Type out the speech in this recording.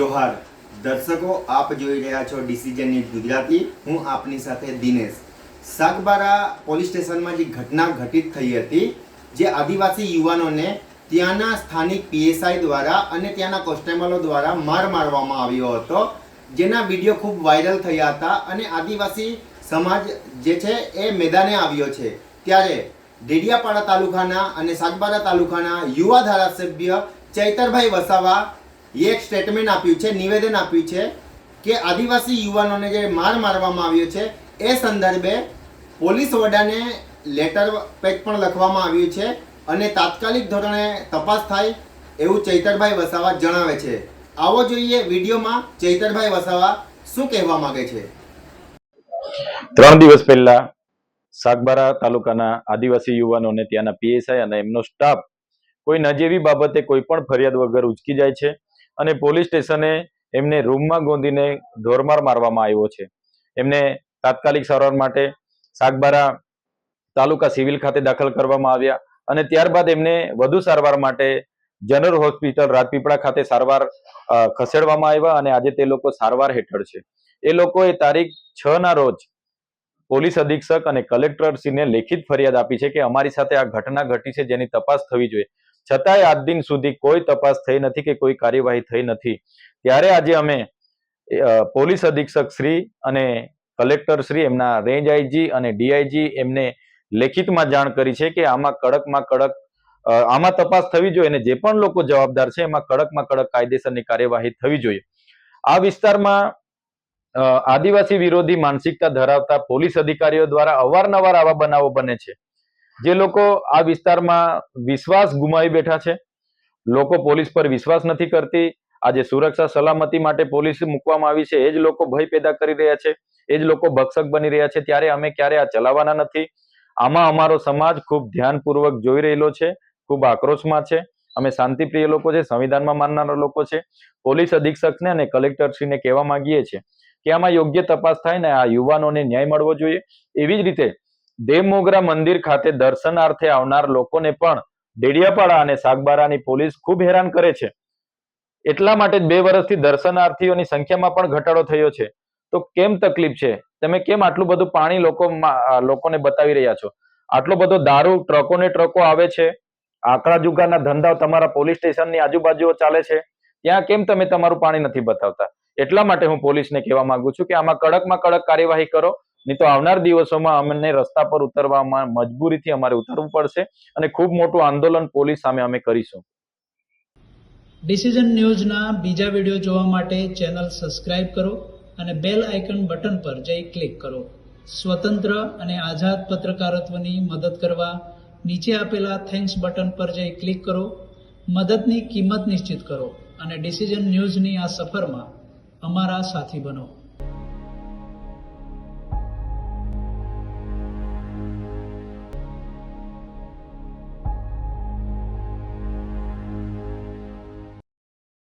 જોહાર, દર્શકો, આપ જોઈ રહ્યા છો ડિસિઝન ન્યૂઝ ગુજરાતી. હું આપની સાથે દિનેશ. સાગબારા પોલીસ સ્ટેશનમાં જે ઘટના ઘટિત થઈ હતી, જે આદિવાસી યુવાનોને ત્યાંના સ્થાનિક પીએસઆઈ દ્વારા અને ત્યાંના કોન્સ્ટેબલો દ્વારા માર મારવામાં આવ્યો હતો. જેના વીડિયો ખૂબ વાયરલ થયા હતા અને આદિવાસી સમાજ જે છે એ મેદાને આવ્યો છે. ત્યારે ડેડિયાપાડા તાલુકાના અને સાગબારા તાલુકાના યુવા ધારાસભ્ય ચૈતરભાઈ વસાવા એક સ્ટેટમેન્ટ આપ્યું છે, નિવેદન આપ્યું છે કે આદિવાસી યુવાનોને જે માર મારવામાં આવ્યો છે, એ સંદર્ભે પોલીસ વડાને લેટર પેક પણ લખવામાં આવ્યું છે અને તાત્કાલિક ધોરણે તપાસ થાય એવું ચૈતરભાઈ વસાવા જણાવે છે. આવો જોઈએ વિડીયોમાં ચૈતરભાઈ વસાવા શું કહેવા માંગે છે. ત્રણ દિવસ પહેલા સાગબારા તાલુકાના આદિવાસી યુવાનોને ત્યાંના પીએસઆઈ અને એમનો સ્ટાફ કોઈ નજીવી બાબતે કોઈ પણ ફરિયાદ વગર ઉચકી જાય છે. અને પોલીસ સ્ટેશને એમને રૂમમાં ગોંધીને ઢોરમાર મારવામાં આવ્યો છે. એમને તાત્કાલિક સારવાર માટે સાગબારા તાલુકા સિવિલ ખાતે દાખલ કરવામાં આવ્યા અને ત્યારબાદ એમને વધુ સારવાર માટે જનરલ હોસ્પિટલ રાજપીપળા ખાતે સારવાર ખસેડવામાં આવ્યા અને આજે તે લોકો સારવાર હેઠળ છે. એ લોકોએ તારીખ છ ના રોજ પોલીસ અધિક્ષક અને કલેક્ટરશ્રીને લેખિત ફરિયાદ આપી છે કે અમારી સાથે આ ઘટના ઘટી છે જેની તપાસ થવી જોઈએ. છતાંય આજ દિન સુધી કોઈ તપાસ થઈ નથી કે કોઈ કાર્યવાહી થઈ નથી. ત્યારે આજે અમે પોલીસ અધિક્ષક શ્રી અને કલેક્ટર શ્રી એમના રેન્જ આઈજી અને ડીઆઈજી એમને લેખિતમાં જાણ કરી છે કે આમાં કડકમાં કડક આમાં તપાસ થવી જોઈએ અને જે પણ લોકો જવાબદાર છે એમાં કડકમાં કડક કાયદેસરની કાર્યવાહી થવી જોઈએ. આ વિસ્તારમાં આદિવાસી વિરોધી માનસિકતા ધરાવતા પોલીસ અધિકારીઓ દ્વારા અવારનવાર આવા બનાવો બને છે. જે લોકો આ વિસ્તારમાં વિશ્વાસ ગુમાવી બેઠા છે, લોકો પોલીસ પર વિશ્વાસ નથી કરતી, આજે સુરક્ષા સલામતી માટે પોલીસ મૂકવામાં આવી છે, એ જ લોકો ભય પેદા કરી રહ્યા છે, એ જ લોકો ભક્ષક બની રહ્યા છે, ત્યારે અમે ક્યારે આ ચલાવવાના નથી. આમાં અમારો સમાજ ખૂબ ધ્યાનપૂર્વક જોઈ રહેલો છે, ખૂબ આક્રોશમાં છે. અમે શાંતિપ્રિય લોકો છે, સંવિધાનમાં માનનારા લોકો છે. પોલીસ અધિક્ષકને અને કલેક્ટરશ્રીને કહેવા માંગીએ છીએ કે આમાં યોગ્ય તપાસ થાય ને આ યુવાનોને ન્યાય મળવો જોઈએ. એવી જ રીતે દેવમોગરા મંદિર ખાતે દર્શનાર્થે આવનાર લોકોને પણ ડેડિયાપાડા અને સાગબારાની પોલીસ ખૂબ હેરાન કરે છે. એટલા માટે બે વર્ષથી દર્શનાર્થીઓની સંખ્યામાં પણ ઘટાડો થયો છે. તો કેમ તકલીફ છે? તમે કેમ આટલું બધું પાણી લોકો લોકોને બતાવી રહ્યા છો? આટલો બધો દારૂ ટ્રકો ને ટ્રકો આવે છે? આકડા જુગારના ધંધા તમારા પોલીસ સ્ટેશનની આજુબાજુઓ ચાલે છે? ત્યાં કેમ તમે તમારું પાણી નથી બતાવતા? એટલા માટે હું પોલીસને કહેવા માંગુ છું કે આમાં કડકમાં કડક કાર્યવાહી કરો. નહીં તો આવનાર દિવસોમાં અમને રસ્તા પર ઉતરવામાં મજબૂરીથી અમારે ઉતરવું પડશે અને ખૂબ મોટું આંદોલન પોલીસ સામે અમે કરીશું. ડિસિઝન ન્યૂઝના બીજા વીડિયો જોવા માટે ચેનલ સબસ્ક્રાઇબ કરો અને બેલ આઇકન બટન પર જઈ ક્લિક કરો. સ્વતંત્ર અને આઝાદ પત્રકારત્વની મદદ કરવા નીચે આપેલા થેન્ક્સ બટન પર જઈ ક્લિક કરો. મદદની કિંમત નિશ્ચિત કરો અને ડિસિઝન ન્યૂઝની આ સફરમાં અમારા સાથી બનો.